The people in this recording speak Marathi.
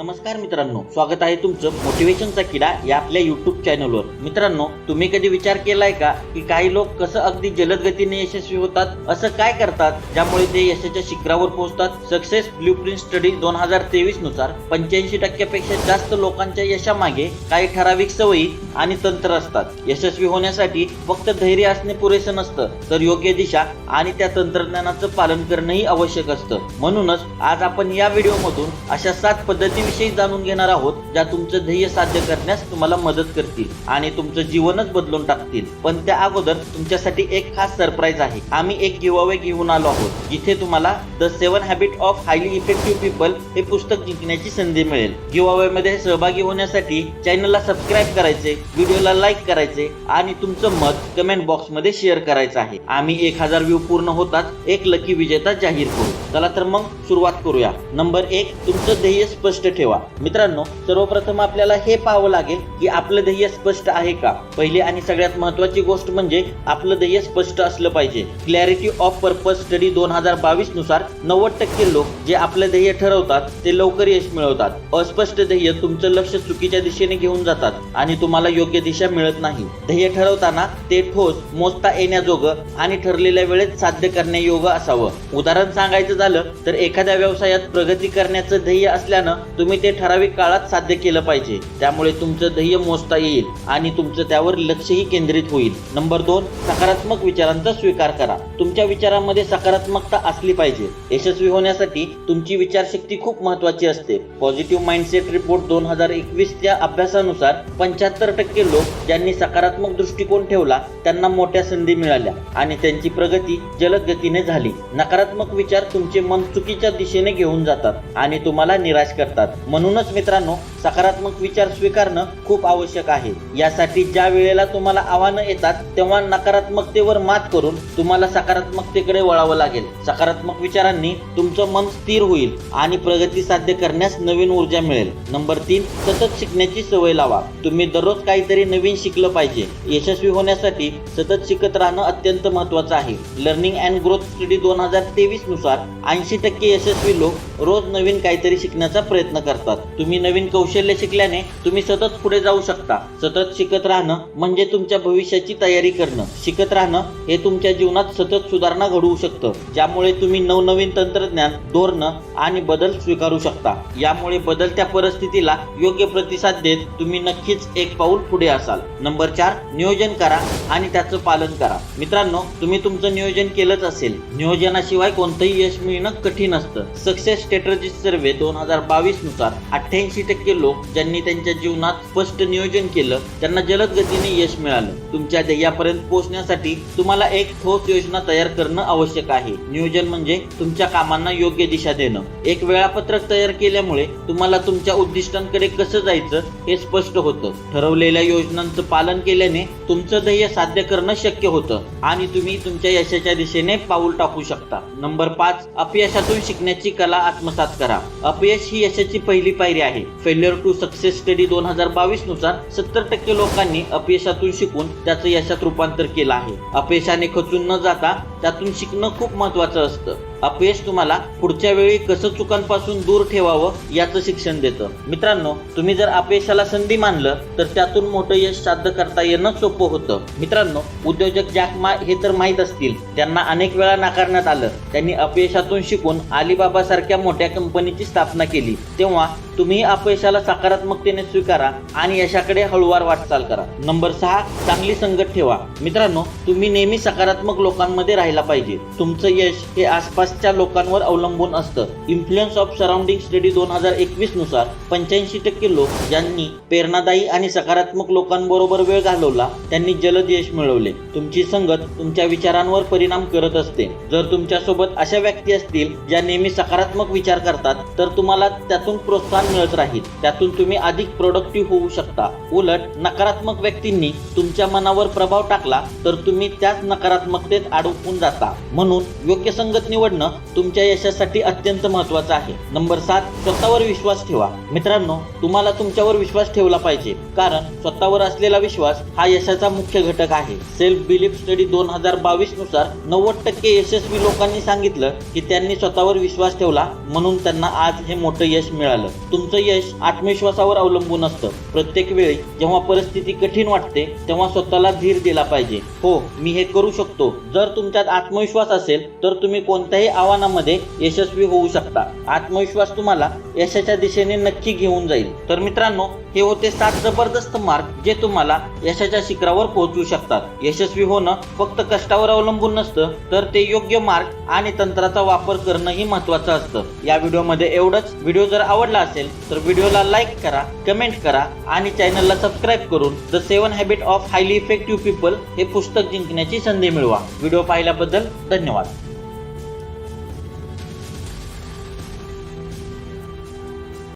नमस्कार मित्रांनो स्वागत आहे तुमचं मोटिवेशनचा किडा या आपल्या युट्यूब चॅनलवर मित्रांनो तुम्ही कधी विचार केलाय का की काही लोक कसं अगदी जलद गतीने यशस्वी होतात? असं काय करतात? ज्यामुळे ते यशाच्या शिखरावर पोहोचतात? सक्सेस ब्ल्यू प्रिंट स्टडी दोन हजार तेवीसनुसार पंच्याऐंशी टक्क्यापेक्षा जास्त लोकांच्या यशामागे काही ठराविक सवयी आणि तंत्र असतात. यशस्वी होण्यासाठी फक्त धैर्य असणे पुरेसं नसतं तर योग्य दिशा आणि त्या तंत्रज्ञानाचं पालन करणंही आवश्यक असतं. म्हणूनच आज आपण या व्हिडिओमधून अशा सात पद्धती विषयी जाणून घेणार आहोत ज्या तुमचं ध्येय साध्य करण्यास तुम्हाला मदत करतील आणि तुमचं जीवनच बदलून टाकतील. पण त्या अगोदर तुमच्यासाठी एक खास सरप्राईज आहे. आम्ही एक गिवावे घेऊन आलो आहोत जिथे तुम्हाला the seven habit of highly effective people हे पुस्तक जिंकण्याची संधी मिळेल. गिवावे मध्ये सहभागी होण्यासाठी चॅनलला सबस्क्राईब करायचे व्हिडिओला लाईक करायचे आणि तुमचं मत कमेंट बॉक्समध्ये शेअर करायचं आहे. आम्ही एक हजार व्ह्यू पूर्ण होतात एक लकी विजेता जाहीर करू. चला तर मग सुरुवात करूया. नंबर एक तुमचं ध्येय स्पष्ट ठेवा. मित्रांनो सर्वप्रथम आपल्याला हे पाहावं लागेल की आपलं ध्येय स्पष्ट आहे का? पहिली आणि सगळ्यात महत्वाची गोष्ट म्हणजे आपलं ध्येय स्पष्ट असलं पाहिजे. क्लॅरिटी ऑफ पर्पज स्टडी दोन हजार बावीसनुसार नव्वद टक्के लोक जे आपलं ध्येय ठरवतात ते लवकर यश मिळवतात. अस्पष्ट ध्येय तुमचं लक्ष चुकीच्या दिशेने घेऊन जातात आणि तुम्हाला योग्य दिशा मिळत नाही. ध्येय ठरवताना ते ठोस मोजता येण्याजोगं आणि ठरलेल्या वेळेत साध्य करण्यायोग्य असावं. उदाहरण सांगायचं झालं तर एखाद्या व्यवसायात प्रगती करण्याचं ध्येय असल्यानं तुम्ही ते ठराविक काळात साध्य केलं पाहिजे. त्यामुळे तुमचं ध्येय मोजता येईल आणि तुमचं त्यावर लक्षही केंद्रित होईल. नंबर दोन सकारात्मक विचारांचा स्वीकार करा. तुमच्या विचारांमध्ये सकारात्मकता असली पाहिजे. यशस्वी होण्यासाठी तुमची विचारशक्ती खूप महत्वाची असते. पॉझिटिव्ह माइंडसेट रिपोर्ट दोन हजार एकवीसच्या अभ्यासानुसार पंच्याहत्तर टक्के लोक ज्यांनी सकारात्मक दृष्टिकोन ठेवला त्यांना मोठ्या संधी मिळाल्या आणि त्यांची प्रगती जलद गतीने झाली. नकारात्मक विचार तुमचे मन चुकीच्या दिशेने घेऊन जातात आणि तुम्हाला निराश करतात. म्हणूनच मित्रांनो सकारात्मक विचार स्वीकारणं खूप आवश्यक आहे. यासाठी ज्या वेळेला तुम्हाला आव्हानं येतात तेव्हा नकारात्मकतेवर मात करून तुम्हाला सकारात्मकतेकडे वळावं लागेल. सकारात्मक विचारांनी तुमचं मन स्थिर होईल आणि प्रगती साध्य करण्यास नवीन ऊर्जा मिळेल. नंबर तीन सतत शिकण्याची सवय लावा. तुम्ही दररोज काहीतरी नवीन शिकलं पाहिजे. यशस्वी होण्यासाठी सतत शिकत राहणं अत्यंत महत्वाचं आहे. लर्निंग अँड ग्रोथ स्टडी दोन हजार तेवीसनुसार ऐंशी टक्के यशस्वी लोक रोज नवीन काहीतरी शिकण्याचा प्रयत्न करतात. तुम्ही नवीन कौशल्य कौशल्य शिकल्याने तुम्ही सतत पुढे जाऊ शकता. सतत शिकत राहणं म्हणजे तुमच्या भविष्याची तयारी करणं. शिकत राहणं हे तुमच्या जीवनात सतत सुधारणा घडवू शकतं. ज्यामुळे तुम्ही नवनवीन तंत्रज्ञान धोरणं आणि बदल स्वीकारू शकता. यामुळे बदलत्या परिस्थितीला योग्य प्रतिसाद देत तुम्ही नक्कीच एक पाऊल पुढे असाल. नंबर चार नियोजन करा आणि त्याचं पालन करा. मित्रांनो तुम्ही तुमचं नियोजन केलंच असेल. नियोजनाशिवाय कोणतंही यश मिळणं कठीण असतं. सक्सेस स्ट्रॅटर्जी सर्वे दोन हजार बावीसनुसार अठ्ठ्याऐंशी टक्के लोक ज्यांनी त्यांच्या जीवनात स्पष्ट नियोजन केलं त्यांना जलद गतीने यश मिळालं. तुमच्या ध्येयापर्यंत पोहोचण्यासाठी तुम्हाला एक ठोस योजना तयार करणं आवश्यक आहे. नियोजन म्हणजे तुमच्या कामांना योग्य दिशा देणं. एक वेळापत्रक तयार केल्यामुळे तुम्हाला तुमच्या उद्दिष्टांकडे कसं जायचं हे स्पष्ट होतं. ठरवलेल्या योजनांचं पालन केल्याने तुमचं ध्येय साध्य करणं शक्य होतं आणि तुम्ही तुमच्या यशाच्या दिशेने पाऊल टाकू शकता. नंबर पाच अपयशातून शिकण्याची कला आत्मसात करा. अपयश ही यशाची पहिली पायरी आहे. फेल्युअर टू सक्सेस स्टडी दोन हजार बावीसनुसार सत्तर टक्के लोकांनी अपयशातून शिकून त्याचं यशात रूपांतर केलं आहे. अपयशाने खचून न जाता त्यातून शिकणं खूप महत्वाचं असतं. अपयश तुम्हाला पुढच्या वेळी कसं चुकांपासून दूर ठेवावं याचं शिक्षण देतं. मित्रांनो तुम्ही जर अपयशाला संधी मानलं तर त्यातून मोठं यश साध्य करता येणं सोपं होतं. मित्रांनो उद्योजक जॅकमा हे तर माहीत असतील त्यांना अनेक वेळा नाकारण्यात आलं. त्यांनी अपयशातून शिकून अलिबाबा सारख्या मोठ्या कंपनीची स्थापना केली. तेव्हा तुम्ही अपयशाला सकारात्मकतेने स्वीकारा आणि यशाकडे हळूवार वाटचाल करा. नंबर सहा चांगली संगत ठेवा. मित्रांनो तुम्ही नेहमी सकारात्मक लोकांमध्ये राहायला पाहिजे. तुमचं यश हे आसपास आसपासच्या लोकांवर अवलंबून असतं. इन्फ्लुएन्स ऑफ सराउंडिंग स्टडी दोन हजार एकवीसनुसार पंच्याऐंशी टक्के लोक ज्यांनी प्रेरणादायी आणि सकारात्मक लोकांबरोबर वेळ घालवला त्यांनी जलद यश मिळवले. तुमची संगत तुमच्या विचारांवर परिणाम करत असते. जर तुमच्यासोबत अशा व्यक्ती असतील ज्या नेहमी सकारात्मक विचार करतात तर तुम्हाला त्यातून प्रोत्साहन मिळत राहील. त्यातून तुम्ही अधिक प्रोडक्टिव्ह होऊ शकता. उलट नकारात्मक व्यक्तींनी तुमच्या मनावर प्रभाव टाकला तर तुम्ही त्याच नकारात्मकतेत अडकून जाता. म्हणून योग्य संगत निवडणे होणं तुमच्या यशासाठी अत्यंत महत्वाचं आहे. नंबर सात स्वतःवर विश्वास ठेवा. मित्रांनो तुम्हाला तुमच्यावर विश्वास ठेवला पाहिजे. कारण स्वतःवर असलेला विश्वास हा यशाचा मुख्य घटक आहे. सेल्फ बिलीफ स्टडी दोन हजार बावीसनुसार नव्वद टक्के यशस्वी लोकांनी सांगितलं की त्यांनी स्वतःवर विश्वास ठेवला म्हणून त्यांना आज हे मोठं यश मिळालं. तुमचं यश आत्मविश्वासावर अवलंबून असतं. प्रत्येक वेळी जेव्हा परिस्थिती कठीण वाटते तेव्हा स्वतःला धीर दिला पाहिजे. हो मी हे करू शकतो. जर तुमच्यात आत्मविश्वास असेल तर तुम्ही कोणत्याही आव्हानामध्ये यशस्वी होऊ शकता. आत्मविश्वास तुम्हाला यशाच्या दिशेने नक्की घेऊन जाईल. तर मित्रांनो हे होते सात जबरदस्त मार्ग जे तुम्हाला यशाच्या शिखरावर पोहोचवू शकतात. यशस्वी होणं फक्त कष्टावर अवलंबून नसतं तर ते योग्य मार्ग आणि तंत्राचा वापर करणंही महत्वाचं असतं. या व्हिडिओमध्ये एवढंच. व्हिडिओ जर आवडला असेल तर व्हिडिओला लाईक करा कमेंट करा आणि चॅनलला सबस्क्राईब करून the seven habit of highly effective people हे पुस्तक जिंकण्याची संधी मिळवा. व्हिडिओ पाहिल्याबद्दल धन्यवाद.